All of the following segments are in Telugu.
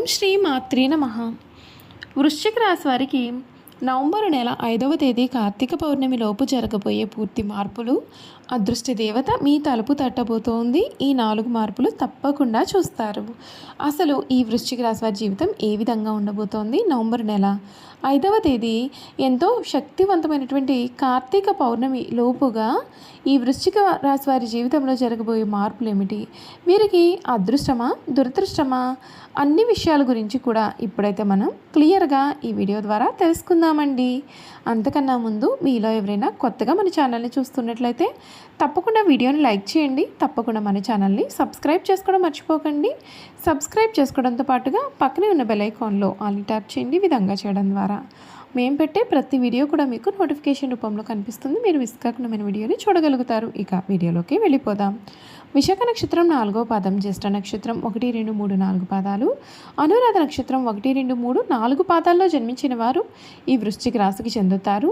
ఓం శ్రీ మాత్రే నమ. వృశ్చిక రాశి వారికి నవంబరు నెల ఐదవ తేదీ కార్తీక పౌర్ణమి లోపు జరగబోయే పూర్తి మార్పులు అదృష్ట దేవత మీ తలుపు తట్టబోతోంది. ఈ నాలుగు మార్పులు తప్పకుండా చూస్తారు. అసలు ఈ వృశ్చిక రాశి వారి జీవితం ఏ విధంగా ఉండబోతోంది? నవంబర్ నెల ఐదవ తేదీ ఎంతో శక్తివంతమైనటువంటి కార్తీక పౌర్ణమి లోపుగా ఈ వృశ్చిక రాశి వారి జీవితంలో జరగబోయే మార్పులు ఏమిటి? వీరికి అదృష్టమా దురదృష్టమా? అన్ని విషయాల గురించి కూడా ఇప్పుడైతే మనం క్లియర్గా ఈ వీడియో ద్వారా తెలుసుకుందాం. తెలుసుకుందామండి అంతకన్నా ముందు మీలో ఎవరైనా కొత్తగా మన ఛానల్ని చూస్తున్నట్లయితే తప్పకుండా వీడియోని లైక్ చేయండి. తప్పకుండా మన ఛానల్ని సబ్స్క్రైబ్ చేసుకోవడం మర్చిపోకండి. సబ్స్క్రైబ్ చేసుకోవడంతో పాటుగా పక్కనే ఉన్న బెల్ ఐకాన్లో ఆల్ ట్యాప్ చేయండి. విధంగా చేయడం ద్వారా. మేము పెట్టే ప్రతి వీడియో కూడా మీకు నోటిఫికేషన్ రూపంలో కనిపిస్తుంది. మీరు మిస్ కాకుండా మన వీడియోని చూడగలుగుతారు. ఇక వీడియోలోకి వెళ్ళిపోదాం. విశాఖ నక్షత్రం నాలుగో పాదం జ్యేష్ఠ నక్షత్రం ఒకటి రెండు మూడు నాలుగు పాదాలు. అనురాధ నక్షత్రం ఒకటి రెండు మూడు నాలుగు పాదాల్లో జన్మించిన వారు ఈ వృశ్చిక రాశికి చెందుతారు.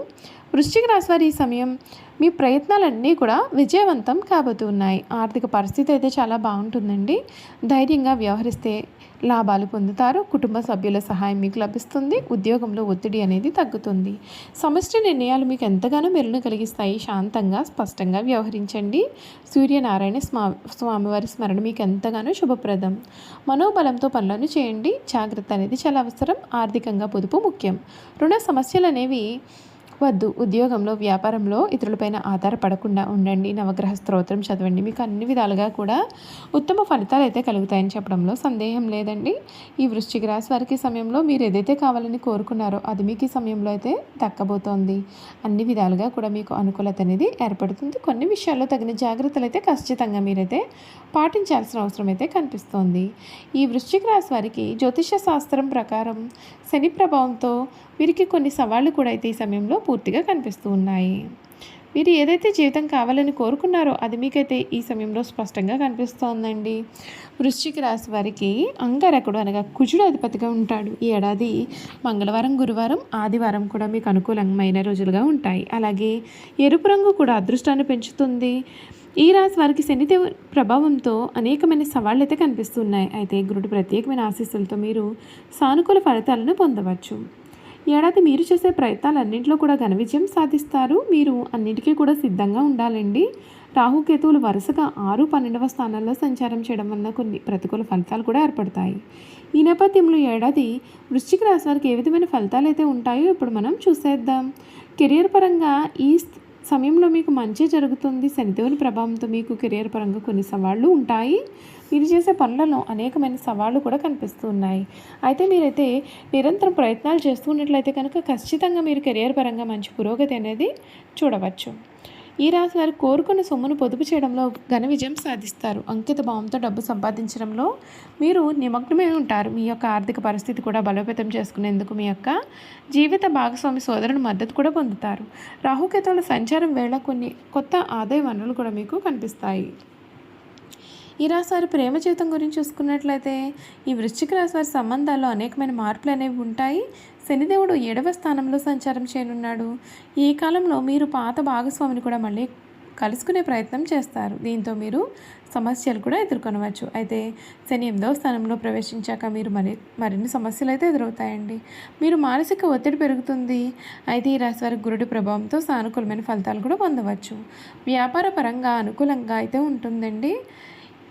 వృశ్చిక రాశి వారి ఈ సమయం మీ ప్రయత్నాలన్నీ కూడా విజయవంతం కాబోతున్నాయి. ఆర్థిక పరిస్థితి అయితే చాలా బాగుంటుందండి. ధైర్యంగా వ్యవహరిస్తే లాభాలు పొందుతారు కుటుంబ సభ్యుల సహాయం మీకు లభిస్తుంది ఉద్యోగంలో ఒత్తిడి అనేది తగ్గుతుంది. సమష్టి నిర్ణయాలు మీకు ఎంతగానో మెరును కలిగిస్తాయి. శాంతంగా స్పష్టంగా వ్యవహరించండి. సూర్యనారాయణ స్వా స్వామివారి స్మరణ మీకు ఎంతగానో శుభప్రదం. మనోబలంతో పనులను చేయండి. జాగ్రత్త అనేది చాలా అవసరం. ఆర్థికంగా పొదుపు ముఖ్యం. రుణ సమస్యలు అనేవి వద్దు ఉద్యోగంలో వ్యాపారంలో ఇతరులపైన ఆధారపడకుండా ఉండండి. నవగ్రహ స్తోత్రం చదవండి. మీకు అన్ని విధాలుగా కూడా ఉత్తమ ఫలితాలు అయితే కలుగుతాయని చెప్పడంలో సందేహం లేదండి. ఈ వృశ్చిక రాశి వారికి సమయంలో మీరు ఏదైతే కావాలని కోరుకున్నారో అది మీకు ఈ సమయంలో అయితే దక్కబోతోంది. అన్ని విధాలుగా కూడా మీకు అనుకూలత అనేది ఏర్పడుతుంది. కొన్ని విషయాల్లో తగిన జాగ్రత్తలు అయితే ఖచ్చితంగా మీరైతే పాటించాల్సిన అవసరం అయితే కనిపిస్తోంది. ఈ వృశ్చిక రాశి వారికి జ్యోతిష శాస్త్రం ప్రకారం శని ప్రభావంతో వీరికి కొన్ని సవాళ్ళు కూడా అయితే ఈ సమయంలో పూర్తిగా కనిపిస్తూ ఉన్నాయి. మీరు ఏదైతే జీవితం కావాలని కోరుకున్నారో అది మీకైతే ఈ సమయంలో స్పష్టంగా కనిపిస్తోందండి. వృశ్చిక రాశి వారికి అంగరకుడు అనగా కుజుడు అధిపతిగా ఉంటాడు. ఈ ఏడాది మంగళవారం గురువారం ఆదివారం కూడా మీకు అనుకూలమైన రోజులుగా ఉంటాయి. అలాగే ఎరుపు రంగు కూడా అదృష్టాన్ని పెంచుతుంది. ఈ రాశి వారికి శనిదేవ ప్రభావంతో అనేకమైన సవాళ్ళు అయితే కనిపిస్తున్నాయి. అయితే గురుడు ప్రత్యేకమైన ఆశీస్సులతో మీరు సానుకూల ఫలితాలను పొందవచ్చు. ఏడాది మీరు చేసే ప్రయత్నాలన్నింటిలో కూడా ఘన విజయం సాధిస్తారు. మీరు అన్నిటికీ కూడా సిద్ధంగా ఉండాలండి. రాహుకేతువులు వరుసగా ఆరు పన్నెండవ స్థానాల్లో సంచారం చేయడం వల్ల కొన్ని ప్రతికూల ఫలితాలు కూడా ఏర్పడతాయి. ఈ నేపథ్యంలో ఏడాది వృశ్చిక రాశి వారికి ఏ విధమైన ఫలితాలు అయితే ఉంటాయో ఇప్పుడు మనం చూసేద్దాం. కెరియర్ పరంగా ఈ సమయంలో మీకు మంచి జరుగుతుంది. శనిదేవుని ప్రభావంతో మీకు కెరియర్ పరంగా కొన్ని సవాళ్ళు ఉంటాయి. మీరు చేసే పనులలో అనేకమైన సవాళ్ళు కూడా కనిపిస్తూ ఉన్నాయి. అయితే మీరైతే నిరంతరం ప్రయత్నాలు చేస్తూ ఉన్నట్లయితే కనుక ఖచ్చితంగా మీరు కెరియర్ పరంగా మంచి పురోగతి అనేది చూడవచ్చు. ఈ రాశి వారు కోరుకున్న సొమ్మును పొదుపు చేయడంలో ఘన విజయం సాధిస్తారు. అంకిత భావంతో డబ్బు సంపాదించడంలో మీరు నిమగ్నమై ఉంటారు. మీ యొక్క ఆర్థిక పరిస్థితి కూడా బలోపేతం చేసుకునేందుకు మీ యొక్క జీవిత భాగస్వామి సోదరుని మద్దతు కూడా పొందుతారు. రాహుకేతువుల సంచారం వేళ కొన్ని కొత్త ఆదాయ వనరులు కూడా మీకు కనిపిస్తాయి. ఈ రాశి వారి ప్రేమ జీవితం గురించి చూసుకున్నట్లయితే ఈ వృశ్చిక రాశి వారి సంబంధాల్లో అనేకమైన మార్పులు అనేవి ఉంటాయి. శనిదేవుడు ఏడవ స్థానంలో సంచారం చేయనున్నాడు. ఈ కాలంలో మీరు పాత భాగస్వామిని కూడా మళ్ళీ కలుసుకునే ప్రయత్నం చేస్తారు. దీంతో మీరు సమస్యలు కూడా ఎదుర్కొనవచ్చు. అయితే శని ఎనిమిదవ స్థానంలో ప్రవేశించాక మీరు మరి మరిన్ని సమస్యలు అయితే ఎదురవుతాయండి. మీరు మానసిక ఒత్తిడి పెరుగుతుంది. అయితే ఈ రాశి వారి గురుడి ప్రభావంతో సానుకూలమైన ఫలితాలు కూడా పొందవచ్చు. వ్యాపార పరంగా అనుకూలంగా అయితే ఉంటుందండి.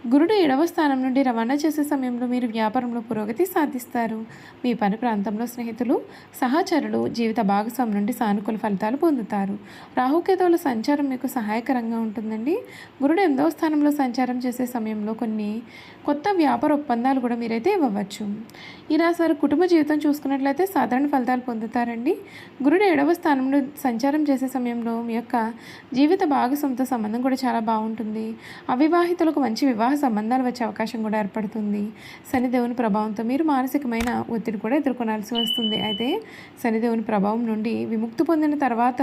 గురుడు ఏడవ స్థానం నుండి రవాణా చేసే సమయంలో మీరు వ్యాపారంలో పురోగతి సాధిస్తారు. మీ పని ప్రాంతంలో స్నేహితులు సహచరులు జీవిత భాగస్వామి నుండి సానుకూల ఫలితాలు పొందుతారు. రాహుకేతువుల సంచారం మీకు సహాయకరంగా ఉంటుందండి. గురుడు ఎనిమిదవ స్థానంలో సంచారం చేసే సమయంలో కొన్ని కొత్త వ్యాపార ఒప్పందాలు కూడా మీరైతే ఇవ్వవచ్చు. ఈ రాశి కుటుంబ జీవితం చూసుకున్నట్లయితే సాధారణ ఫలితాలు పొందుతారండి. గురుడు ఏడవ స్థానంలో సంచారం చేసే సమయంలో మీ యొక్క జీవిత భాగస్వామితో సంబంధం కూడా చాలా బాగుంటుంది. అవివాహితులకు మంచి వివాహ సంబంధాలు వచ్చే అవకాశం కూడా ఏర్పడుతుంది. శనిదేవుని ప్రభావంతో మీరు మానసికమైన ఒత్తిడి కూడా ఎదుర్కొనాల్సి వస్తుంది. అయితే శనిదేవుని ప్రభావం నుండి విముక్తి పొందిన తర్వాత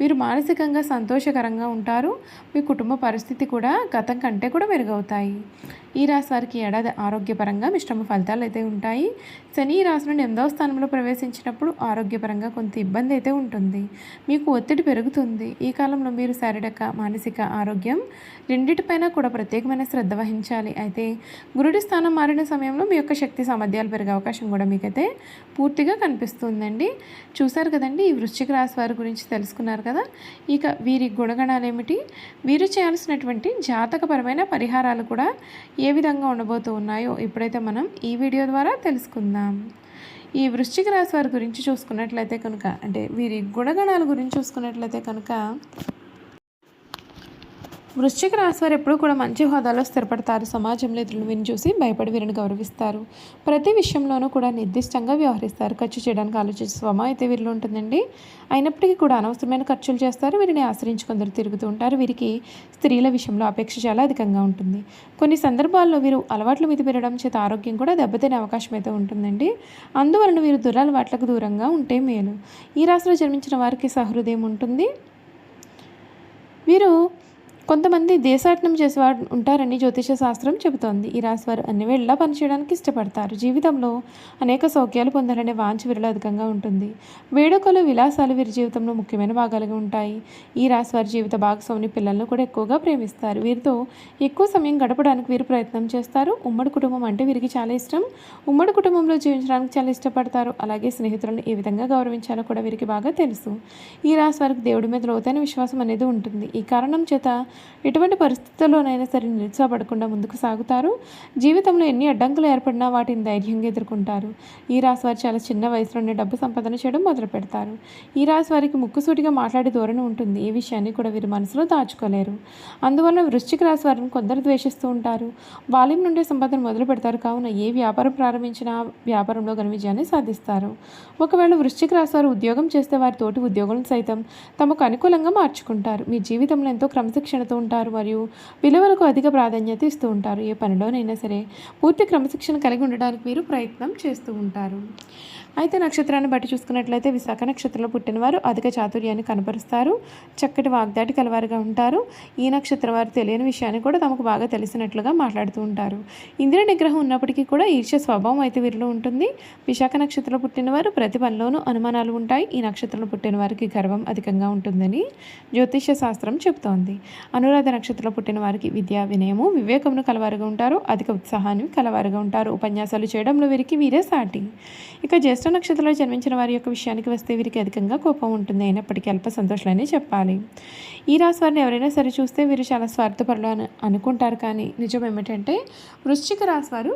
మీరు మానసికంగా సంతోషకరంగా ఉంటారు. మీ కుటుంబ పరిస్థితి కూడా గతం కంటే కూడా మెరుగవుతాయి. ఈ రాశి వారికి ఏడాది ఆరోగ్యపరంగా మిశ్రమ ఫలితాలు అయితే ఉంటాయి. శని ఈ రాశి నుండి ఎనిమిదవ స్థానంలో ప్రవేశించినప్పుడు ఆరోగ్యపరంగా కొంత ఇబ్బంది అయితే ఉంటుంది. మీకు ఒత్తిడి పెరుగుతుంది. ఈ కాలంలో మీరు శారీరక మానసిక ఆరోగ్యం రెండిటిపైన కూడా ప్రత్యేకమైన శ్రద్ధ వహించాలి. అయితే గురుడి స్థానం మారిన సమయంలో మీ యొక్క శక్తి సామర్థ్యాలు పెరిగే అవకాశం కూడా మీకైతే పూర్తిగా కనిపిస్తుందండి. చూశారు కదండి ఈ వృశ్చిక రాశి వారి గురించి తెలుసుకున్నారు కదా? ఇక వీరి గుణగణాలు ఏమిటి వీరు చేయాల్సినటువంటి జాతకపరమైన పరిహారాలు కూడా ఈ ఏ విధంగా ఉండబోతూ ఉన్నాయో ఇప్పుడైతే మనం ఈ వీడియో ద్వారా తెలుసుకుందాం. ఈ వృశ్చిక రాశి వారి గురించి చూసుకున్నట్లయితే కనుక అంటే వీరి గుణగణాల గురించి చూసుకున్నట్లయితే కనుక వృశ్చిక రాశి వారు ఎప్పుడూ కూడా మంచి హోదాలో స్థిరపడతారు. సమాజంలో ఇతరులు విని చూసి భయపడి వీరిని గౌరవిస్తారు. ప్రతి విషయంలోనూ కూడా నిర్దిష్టంగా వ్యవహరిస్తారు. ఖర్చు చేయడానికి ఆలోచించే స్వభావం అయితే వీరిలో ఉంటుందండి. అయినప్పటికీ కూడా అనవసరమైన ఖర్చులు చేస్తారు. వీరిని ఆశ్రయించి కొందరు తిరుగుతూ ఉంటారు. వీరికి స్త్రీల విషయంలో అపేక్ష చాలా అధికంగా ఉంటుంది. కొన్ని సందర్భాల్లో వీరు అలవాట్లు మీద పెరగడం చేత ఆరోగ్యం కూడా దెబ్బతినే అవకాశం అయితే ఉంటుందండి. అందువలన వీరు దురలవాట్లకు దూరంగా ఉంటే మేలు. ఈ రాశిలో జన్మించిన వారికి సహృదయం ఉంటుంది. వీరు కొంతమంది దేశాటనం చేసేవారు ఉంటారని జ్యోతిష శాస్త్రం చెబుతోంది. ఈ రాశి వారు అన్ని వేళలా పనిచేయడానికి ఇష్టపడతారు. జీవితంలో అనేక సౌఖ్యాలు పొందాలనే వాంఛ వీరిలో అధికంగా ఉంటుంది. వేడుకలు విలాసాలు వీరి జీవితంలో ముఖ్యమైన భాగాలుగా ఉంటాయి. ఈ రాశి వారి జీవిత భాగస్వామిని పిల్లలను కూడా ఎక్కువగా ప్రేమిస్తారు. వీరితో ఎక్కువ సమయం గడపడానికి వీరు ప్రయత్నం చేస్తారు. ఉమ్మడి కుటుంబం అంటే వీరికి చాలా ఇష్టం. ఉమ్మడి కుటుంబంలో జీవించడానికి చాలా ఇష్టపడతారు. అలాగే స్నేహితులను ఏ విధంగా గౌరవించాలో కూడా వీరికి బాగా తెలుసు. ఈ రాశి వారికి దేవుడి మీద లోతైన విశ్వాసం అనేది ఉంటుంది. ఈ కారణం చేత ఎటువంటి పరిస్థితుల్లోనైనా సరే నిరుత్సాహపడకుండా ముందుకు సాగుతారు. జీవితంలో ఎన్ని అడ్డంకులు ఏర్పడినా వాటిని ధైర్యంగా ఎదుర్కొంటారు. ఈ రాశి వారు చాలా చిన్న వయసులోనే డబ్బు సంపాదన చేయడం మొదలు పెడతారు. ఈ రాశి వారికి ముక్కుసూటిగా మాట్లాడే ధోరణి ఉంటుంది. ఈ విషయాన్ని కూడా వీరు మనసులో దాచుకోలేరు. అందువల్ల వృశ్చిక రాశి వారిని కొందరు ద్వేషిస్తూ ఉంటారు. బాల్యం నుండి సంపాదన మొదలు పెడతారు. కావున ఏ వ్యాపారం ప్రారంభించినా వ్యాపారంలో ఘన విజయాన్ని సాధిస్తారు. ఒకవేళ వృశ్చిక రాశి వారు ఉద్యోగం చేస్తే వారి తోటి ఉద్యోగులను సైతం తమకు అనుకూలంగా మార్చుకుంటారు. మీ జీవితంలో ఎంతో క్రమశిక్షణ పెడుతూ ఉంటారు మరియు విలువలకు అధిక ప్రాధాన్యత ఇస్తూ ఉంటారు. ఏ పనిలోనైనా సరే పూర్తి క్రమశిక్షణ కలిగి ఉండడానికి మీరు ప్రయత్నం చేస్తూ ఉంటారు. అయితే నక్షత్రాన్ని బట్టి చూసుకున్నట్లయితే విశాఖ నక్షత్రంలో పుట్టినవారు అధిక చాతుర్యాన్ని కనపరుస్తారు. చక్కటి వాగ్దాటి కలవారుగా ఉంటారు. ఈ నక్షత్రం వారు తెలియని విషయాన్ని కూడా తమకు బాగా తెలిసినట్లుగా మాట్లాడుతూ ఉంటారు. ఇంద్ర నిగ్రహం ఉన్నప్పటికీ కూడా ఈర్ష్య స్వభావం అయితే వీరిలో ఉంటుంది. విశాఖ నక్షత్రంలో పుట్టినవారు ప్రతి పనిలోనూ అనుమానాలు ఉంటాయి. ఈ నక్షత్రంలో పుట్టిన వారికి గర్వం అధికంగా ఉంటుందని జ్యోతిష్య శాస్త్రం చెబుతోంది. అనురాధ నక్షత్రంలో పుట్టిన వారికి విద్య వినయము వివేకమును కలవారుగా ఉంటారు అధిక ఉత్సాహాన్ని కలవారుగా ఉంటారు. ఉపన్యాసాలు చేయడంలో వీరికి వీరే సాటి. ఇక జ్యేష్ఠ నక్షత్రంలో జన్మించిన వారి యొక్క విషయానికి వస్తే వీరికి అధికంగా కోపం ఉంటుంది. అయినప్పటికీ అల్ప సంతోషాలనే చెప్పాలి. ఈ రాశి వారిని ఎవరైనా సరే చూస్తే వీరు చాలా స్వార్థపరులు అని అనుకుంటారు. కానీ నిజం ఏమిటంటే వృశ్చిక రాశి వారు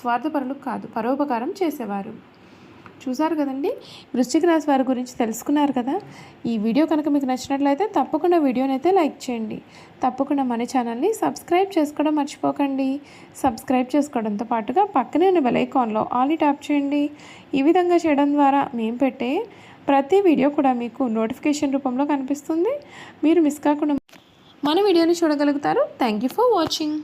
స్వార్థపరులు కాదు పరోపకారం చేసేవారు. చూసారు కదండి? వృశ్చిక రాశి వారి గురించి తెలుసుకున్నారు కదా? ఈ వీడియో కనుక మీకు నచ్చినట్లయితే తప్పకుండా వీడియోని అయితే లైక్ చేయండి. తప్పకుండా మన ఛానల్ని సబ్స్క్రైబ్ చేసుకోవడం మర్చిపోకండి. సబ్స్క్రైబ్ చేసుకోవడంతో పాటుగా పక్కనే ఉన్న బెలైకాన్లో ఆల్ని ఆల్ ట్యాప్ చేయండి. ఈ విధంగా చేయడం ద్వారా మేము పెట్టే ప్రతి వీడియో కూడా మీకు నోటిఫికేషన్ రూపంలో కనిపిస్తుంది. మీరు మిస్ కాకుండా మన వీడియోని చూడగలుగుతారు. Thank you for watching.